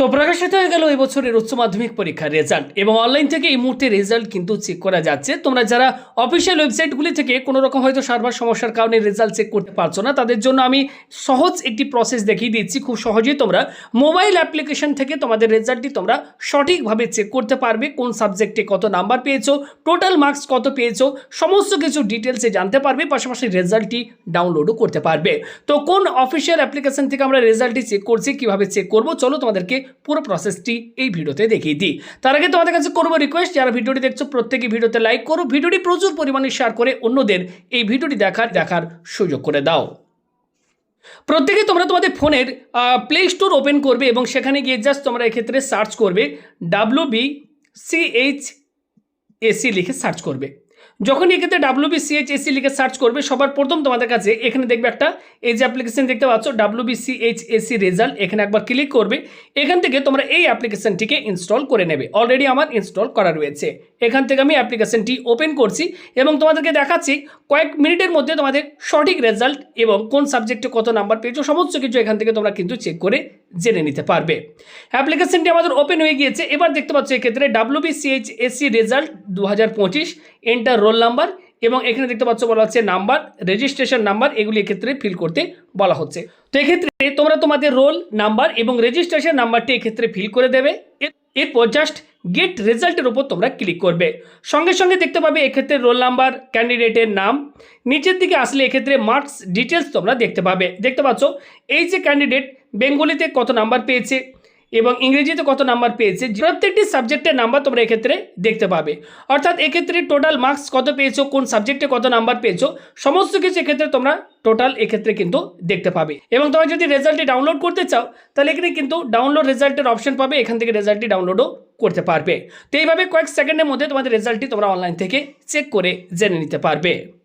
তো প্রকাশিত হয়ে গেল এই বছরের উচ্চ মাধ্যমিক পরীক্ষার রেজাল্ট এবং অনলাইন থেকে এই মুহূর্তে রেজাল্ট কিন্তু চেক করা যাচ্ছে। তোমরা যারা অফিসিয়াল ওয়েবসাইটগুলি থেকে কোনো রকম হয়তো সার্ভার সমস্যার কারণে রেজাল্ট চেক করতে পারছ না, তাদের জন্য আমি সহজ একটি প্রসেস দেখিয়ে দিচ্ছি। খুব সহজেই তোমরা মোবাইল অ্যাপ্লিকেশন থেকে তোমাদের রেজাল্টটি তোমরা সঠিকভাবে চেক করতে পারবে। কোন সাবজেক্টে কত নাম্বার পেয়েছ টোটাল মার্কস কত পেয়েছ, সমস্ত কিছু ডিটেলসে জানতে পারবে। পাশাপাশি রেজাল্টটি ডাউনলোডও করতে পারবে। তো কোন অফিসিয়াল অ্যাপ্লিকেশন থেকে আমরা রেজাল্টটি চেক করছি, কীভাবে চেক করব, চলো তোমাদেরকে পুরো প্রসেসটি এই ভিডিওতে দেখিয়ে দিই। তার আগে তোমাদের কাছে করব রিকোয়েস্ট যারা ভিডিওটি দেখছ, প্রত্যেকে ভিডিওতে লাইক করো, ভিডিওটি প্রচুর পরিমাণে শেয়ার করে অন্যদের এই ভিডিওটি দেখার দেখার সুযোগ করে দাও। প্রত্যেকে তোমরা তোমাদের ফোনের প্লে স্টোর ওপেন করবে এবং সেখানে গিয়ে জাস্ট তোমরা এক্ষেত্রে সার্চ করবে W B C H S E লিখে সার্চ করবে। যখন এক্ষেত্রে W B C H S E লিখে সার্চ করবে, সবার প্রথম তোমাদের কাছে এখানে দেখবে একটা এই যে অ্যাপ্লিকেশন দেখতে পাচ্ছ ডাব্লু এসি রেজাল্ট এখানে একবার ক্লিক করবে, এখান থেকে তোমরা এই অ্যাপ্লিকেশনটিকে ইনস্টল করে নেবে। অলরেডি আমার ইনস্টল করা রয়েছে। এখান থেকে আমি অ্যাপ্লিকেশনটি ওপেন করছি এবং তোমাদেরকে দেখাচ্ছি কয়েক মিনিটের মধ্যে তোমাদের সঠিক রেজাল্ট এবং কোন সাবজেক্টে কত নাম্বার পেয়েছ, সমস্ত কিছু এখান থেকে তোমরা কিন্তু চেক করে জেনে নিতে পারবে। অ্যাপ্লিকেশনটি আমাদের ওপেন হয়ে গিয়েছে। এবার দেখতে পাচ্ছ এক্ষেত্রে ডাব্লিউবিসিএইচ এসসি রেজাল্ট দু হাজার পঁচিশ এন্টার রোল নাম্বার এবং এখানে দেখতে পাচ্ছ বলা হচ্ছে নাম্বার রেজিস্ট্রেশন নাম্বার এগুলি এক্ষেত্রে ফিল করতে বলা হচ্ছে। তো এক্ষেত্রে তোমরা তোমাদের রোল নাম্বার এবং রেজিস্ট্রেশন নাম্বারটি এক্ষেত্রে ফিল করে দেবে। এর- এরপর জাস্ট গেট রেজাল্টের উপর তোমরা ক্লিক করবে। সঙ্গে সঙ্গে দেখতে পাবে এক্ষেত্রে রোল নাম্বার ক্যান্ডিডেটের নাম। নিচের দিকে আসলে এক্ষেত্রে মার্কস ডিটেলস তোমরা দেখতে পাবে। দেখতে পাচ্ছ, এই যে ক্যান্ডিডেট বেঙ্গলিতে কত নাম্বার পেয়েছে? এবং ইংরেজিতে কত নাম্বার পেয়েছে? প্রত্যেকটি সাবজেক্টের নাম্বার তোমরা এক্ষেত্রে দেখতে পাবে। অর্থাৎ এক্ষেত্রে টোটাল মার্কস কত পেয়েছ? কোন সাবজেক্টে কত নাম্বার পেয়েছ? সমস্ত কিছু এক্ষেত্রে তোমরা টোটাল এক্ষেত্রে কিন্তু দেখতে পাবে। এবং তোমরা যদি রেজাল্টটি ডাউনলোড করতে চাও, তাহলে এখানে কিন্তু ডাউনলোড রেজাল্টের অপশন পাবে। এখান থেকে রেজাল্টটি ডাউনলোডও করতে পারবে। তো এইভাবে কয়েক সেকেন্ডের মধ্যে তোমাদের রেজাল্টটি তোমরা অনলাইন থেকে চেক করে জেনে নিতে পারবে।